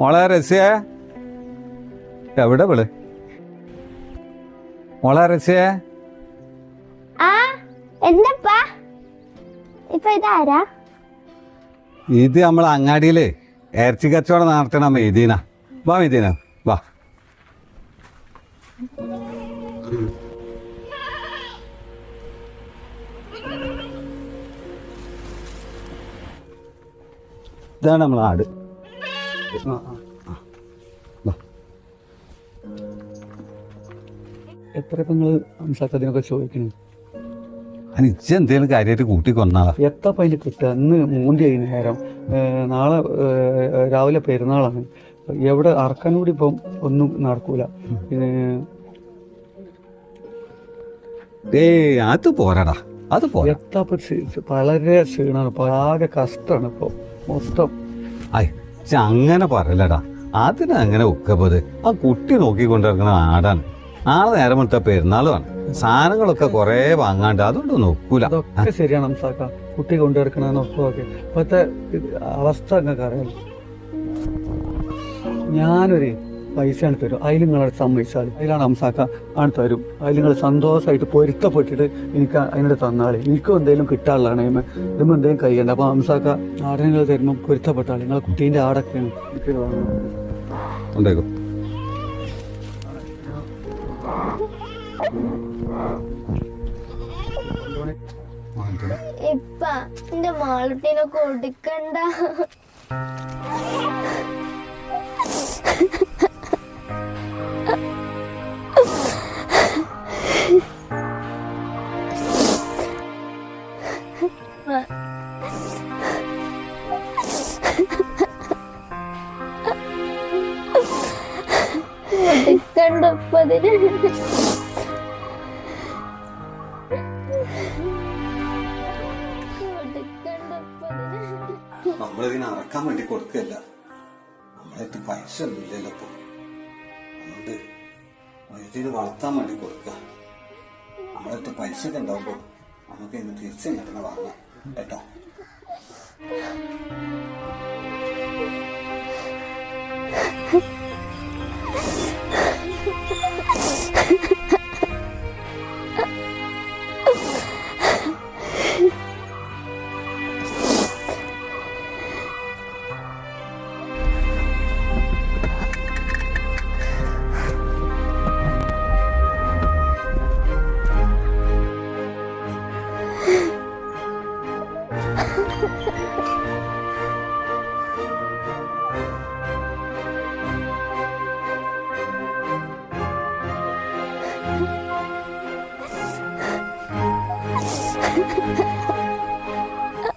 മോളെ രസ്യ എവിടെ വിൾ? മോളെ രസ്യ ഇത് നമ്മൾ അങ്ങാടിയിലെ ഇറച്ചി കച്ചവടം നടത്തണം മെയ്തീന വാ മെയ്തീന വാ. ഇതാണ് നമ്മളെ ആട്. എത്ര ഇപ്പം നിങ്ങൾ സംസാരത്തിനൊക്കെ ചോദിക്കണേ? ഇജ്ജ് എന്തേലും കാര്യമായിട്ട് കൂട്ടി കൊന്നാളാ എത്ര പൈന് കിട്ടുക? ഇന്ന് ആയി നേരം നാളെ രാവിലെ പെരുന്നാളാണ്. എവിടെ അറക്കാൻ കൂടി ഇപ്പം ഒന്നും നടക്കൂല. ഏയ് അത് പോരാടാ. അത് പോരാ. എത്ര ക്ഷീണാണ് ക്ഷീ- വളരെ ക്ഷീണമാണ് ഇപ്പൊ ആകെ കഷ്ടമാണ് ഇപ്പൊ. മൊത്തം. അങ്ങനെ പറയലടാ. അതിന് അങ്ങനെ ഒക്കപ്പത് ആ കുട്ടി നോക്കിക്കൊണ്ടിരിക്കുന്ന ആടാണ്. നാളെ നേരം എടുത്ത പെരുന്നാളുമാണ് സാധനങ്ങളൊക്കെ കൊറേ വാങ്ങാണ്ട് അതുകൊണ്ട് നോക്കൂല. അതൊക്കെ ശരിയാണ് കുട്ടി ഇപ്പോഴത്തെ ഇത് അവസ്ഥ അറിയാം ഞാനൊരു പൈസയാണ് തരും. അതിൽ നിങ്ങളെ സമ്മതിച്ചാൽ അതിലാണ് അംസാക്ക ആണ് തരും. അതിൽ നിങ്ങൾ സന്തോഷമായിട്ട് പൊരുത്തപ്പെട്ടിട്ട് എനിക്ക് അതിനോട് തന്നാൽ എനിക്കും എന്തെങ്കിലും കിട്ടാനുള്ളതാണ് ഇതുമ്പോൾ എന്തെങ്കിലും കഴിയണ്ട. അപ്പോൾ അംസാക്ക ആടിനങ്ങൾ നിങ്ങൾ തരുമ്പോൾ പൊരുത്തപ്പെട്ടാൽ നിങ്ങളെ കുട്ടീന്റെ ആടൊക്കെയാണ്. എനിക്ക് വേണ്ടത്. ഇപ്പ എന്റെ മാളുട്ടീനെ കൊടുക്കണ്ട അതിന് കൊടുക്കണ്ട നമ്മളിതിനെ അറക്കാൻ വേണ്ടി കൊടുക്കല്ല നമ്മളെടുത്ത് പൈസ ഒന്നും ഇല്ലല്ലോ ഇപ്പൊ. അതുകൊണ്ട് ഇതിന് വളർത്താൻ വേണ്ടി കൊടുക്കുക. നമ്മളെടുത്ത് പൈസ ഒക്കെ ഉണ്ടാവുമ്പോൾ നമുക്ക് ഇന്ന് തിരിച്ചു കിട്ടണ വാങ്ങാം. കേട്ടോ Ha 哈哈哈。